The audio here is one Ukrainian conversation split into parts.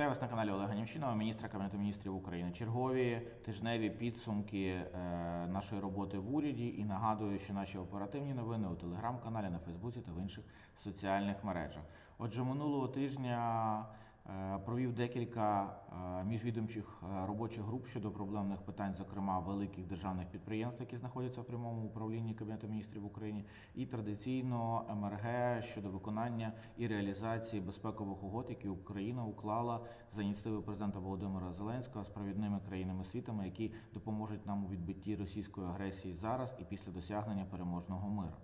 Вітаю вас на каналі Олега Німчинова, міністра Кабінету міністрів України. Чергові тижневі підсумки е, нашої роботи в уряді і нагадую, що наші оперативні новини у телеграм-каналі, на Фейсбуці та в інших соціальних мережах. Отже, минулого тижня провів декілька е, міжвідомчих е, робочих груп щодо проблемних питань, зокрема великих державних підприємств, які знаходяться в прямому управлінні Кабінету міністрів України, і традиційно МРГ щодо виконання і реалізації безпекових угод, які Україна уклала за ініціативи президента Володимира Зеленського з провідними країнами світами, які допоможуть нам у відбитті російської агресії зараз і після досягнення переможного миру.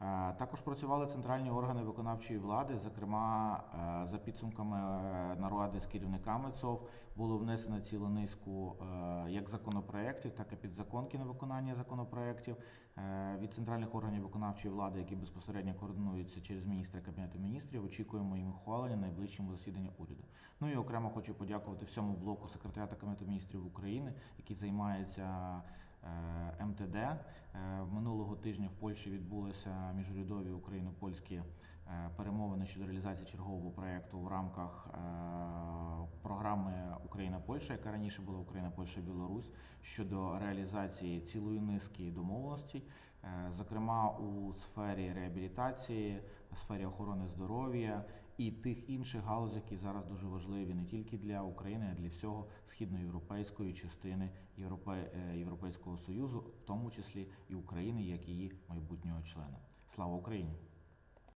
Е, Також працювали центральні органи виконавчої влади. Зокрема, е, за підсумками е, наради з керівниками ЦОВ було внесено цілу низку як законопроєктів, так і підзаконки на виконання законопроєктів від центральних органів виконавчої влади, які безпосередньо координуються через міністра кабінету міністрів. Очікуємо їм ухвалення на найближчому засіданні уряду. Ну і окремо хочу подякувати всьому блоку секретаріата кабінету міністрів України, який займається. Е, МТД. Е, минулого тижня в Польщі відбулися міжурядові україно-польські е, перемовини щодо реалізації чергового проєкту в рамках програми Україна-Польща, яка раніше була Україна-Польща-Білорусь щодо реалізації цілої низки домовленостей, зокрема у сфері реабілітації, сфері охорони здоров'я і тих інших галузей, які зараз дуже важливі не тільки для України, а для всього східноєвропейської частини е, Європейського Союзу, в тому числі і України, як її майбутнього члена. Слава Україні!